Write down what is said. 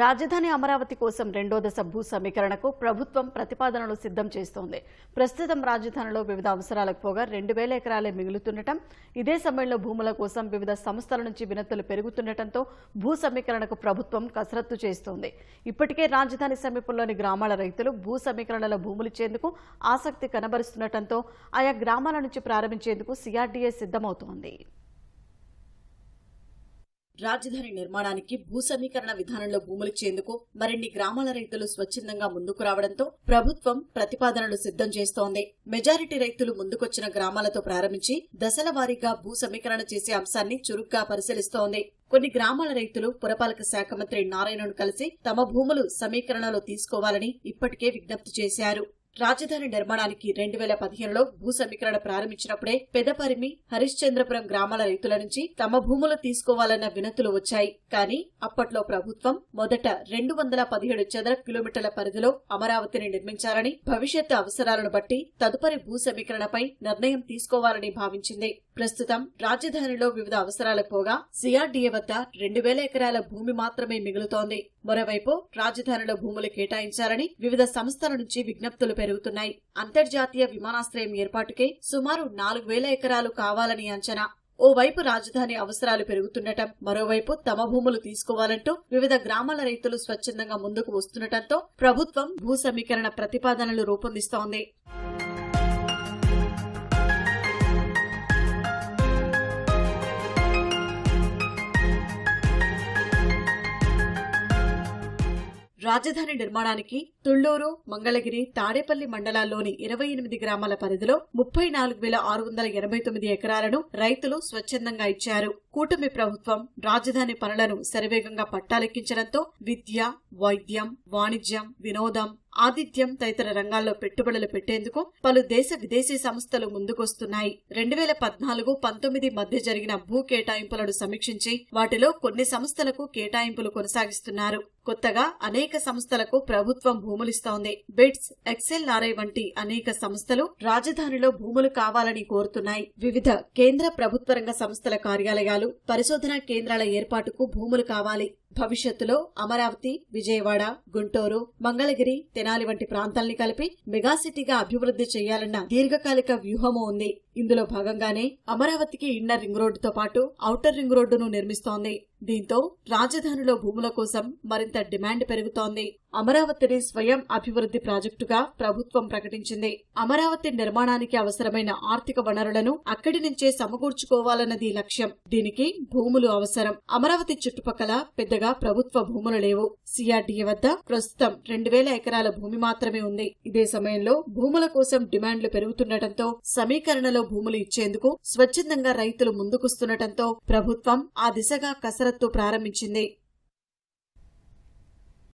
రాజధాని అమరావతి కోసం రెండో దశ భూ సమీకరణకు ప్రభుత్వం ప్రతిపాదనలు సిద్ధం చేస్తోంది. ప్రస్తుతం రాజధానిలో వివిధ అవసరాలకు పోగా రెండు వేల ఎకరాలే మిగులుతుండటం ఇదే సమయంలో భూముల కోసం వివిధ సంస్థల నుంచి వినతులు పెరుగుతుండటంతో భూ సమీకరణకు ప్రభుత్వం కసరత్తు చేస్తోంది. ఇప్పటికే రాజధాని సమీపంలోని గ్రామాల రైతులు భూ సమీకరణలో భూములిచ్చేందుకు ఆసక్తి కనబరుస్తుండటంతో ఆయా గ్రామాల నుంచి ప్రారంభించేందుకు సిఆర్డీఏ సిద్ధమవుతోంది. రాజధాని నిర్మాణానికి భూ సమీకరణ విధానంలో భూములిచ్చేందుకు మరిన్ని గ్రామాల రైతులు స్వచ్ఛందంగా ముందుకు రావడంతో ప్రభుత్వం ప్రతిపాదనలు సిద్ధం చేస్తోంది. మెజారిటీ రైతులు ముందుకొచ్చిన గ్రామాలతో ప్రారంభించి దశల వారీగా భూ సమీకరణ చేసే అంశాన్ని చురుగ్గా పరిశీలిస్తోంది. కొన్ని గ్రామాల రైతులు పురపాలక శాఖ మంత్రి నారాయణను కలిసి తమ భూములు సమీకరణలో తీసుకోవాలని ఇప్పటికే విజ్ఞప్తి చేశారు. రాజధాని నిర్మాణానికి రెండు వేల పదిహేనులో భూ సమీకరణ ప్రారంభించినప్పుడే పెదపరిమి హరిశ్చంద్రపురం గ్రామాల రైతుల నుంచి తమ భూములు తీసుకోవాలన్న వినతులు వచ్చాయి. కానీ అప్పట్లో ప్రభుత్వం మొదట రెండు వందల పదిహేడు చదరపు కిలోమీటర్ల పరిధిలో అమరావతిని నిర్మించాలని భవిష్యత్తు అవసరాలను బట్టి తదుపరి భూ సమీకరణపై నిర్ణయం తీసుకోవాలని భావించింది. ప్రస్తుతం రాజధానిలో వివిధ అవసరాలకు పోగా సిఆర్డీఏ వద్ద రెండు వేల ఎకరాల భూమి మాత్రమే మిగులుతోంది. మరోవైపు రాజధానిలో భూములు కేటాయించాలని వివిధ సంస్థల నుంచి విజ్ఞప్తులు పెరుగుతున్నాయి. అంతర్జాతీయ విమానాశ్రయం ఏర్పాటుకే సుమారు నాలుగు వేల ఎకరాలు కావాలని అంచనా. ఓవైపు రాజధాని అవసరాలు పెరుగుతుండటం మరోవైపు తమ భూములు తీసుకోవాలంటూ వివిధ గ్రామాల రైతులు స్వచ్ఛందంగా ముందుకు వస్తుండటంతో ప్రభుత్వం భూ సమీకరణ ప్రతిపాదనలు రూపొందిస్తోంది. రాజధాని నిర్మాణానికి తుళ్ళూరు మంగళగిరి తాడేపల్లి మండలాల్లోని ఇరవై ఎనిమిది గ్రామాల పరిధిలో ముప్పై నాలుగు వేల ఆరు వందల ఎనభై తొమ్మిది ఎకరాలను రైతులు స్వచ్ఛందంగా ఇచ్చారు. కూటమి ప్రభుత్వం రాజధాని పనులను శరవేగంగా పట్టాలెక్కించడంతో విద్య వైద్యం వాణిజ్యం వినోదం ఆతిథ్యం తదితర రంగాల్లో పెట్టుబడులు పెట్టేందుకు పలు దేశ విదేశీ సంస్థలు ముందుకొస్తున్నాయి. రెండు వేల పద్నాలుగు పంతొమ్మిది మధ్య జరిగిన భూ కేటాయింపులను సమీక్షించి వాటిలో కొన్ని సంస్థలకు కేటాయింపులు కొనసాగిస్తున్నారు. కొత్తగా అనేక సంస్థలకు ప్రభుత్వం భూములిస్తోంది బిట్స్ ఎక్సెల్ ఆర్ఐ వంటి అనేక సంస్థలు రాజధానిలో భూములు కావాలని కోరుతున్నాయి. వివిధ కేంద్ర ప్రభుత్వ రంగ సంస్థల కార్యాలయాలు పరిశోధనా కేంద్రాల ఏర్పాటుకు భూములు కావాలి. భవిష్యత్తులో అమరావతి విజయవాడ గుంటూరు మంగళగిరి తెనాలి వంటి ప్రాంతాల్ని కలిపి మెగాసిటీగా అభివృద్ధి చేయాలన్న దీర్ఘకాలిక వ్యూహము ఉంది. ఇందులో భాగంగానే అమరావతికి ఇన్నర్ రింగ్ రోడ్డుతో పాటు ఔటర్ రింగ్ రోడ్డును నిర్మిస్తోంది. దీంతో రాజధానిలో భూముల కోసం మరింత డిమాండ్ పెరుగుతోంది. అమరావతిని స్వయం అభివృద్ధి ప్రాజెక్టుగా ప్రభుత్వం ప్రకటించింది. అమరావతి నిర్మాణానికి అవసరమైన ఆర్థిక వనరులను అక్కడి నుంచే సమకూర్చుకోవాలన్నది లక్ష్యం. దీనికి భూములు అవసరం. అమరావతి చుట్టుపక్కల పెద్దగా ప్రభుత్వ భూములు లేవు. సిఆర్డీఏ వద్ద ప్రస్తుతం రెండు వేల ఎకరాల భూమి మాత్రమే ఉంది. ఇదే సమయంలో భూముల కోసం డిమాండ్లు పెరుగుతుండటంతో సమీకరణలో భూములు ఇచ్చేందుకు స్వచ్ఛందంగా రైతులు ముందుకొస్తుండటంతో ప్రభుత్వం ఆ దిశగా కసరత్తు ప్రారంభించింది.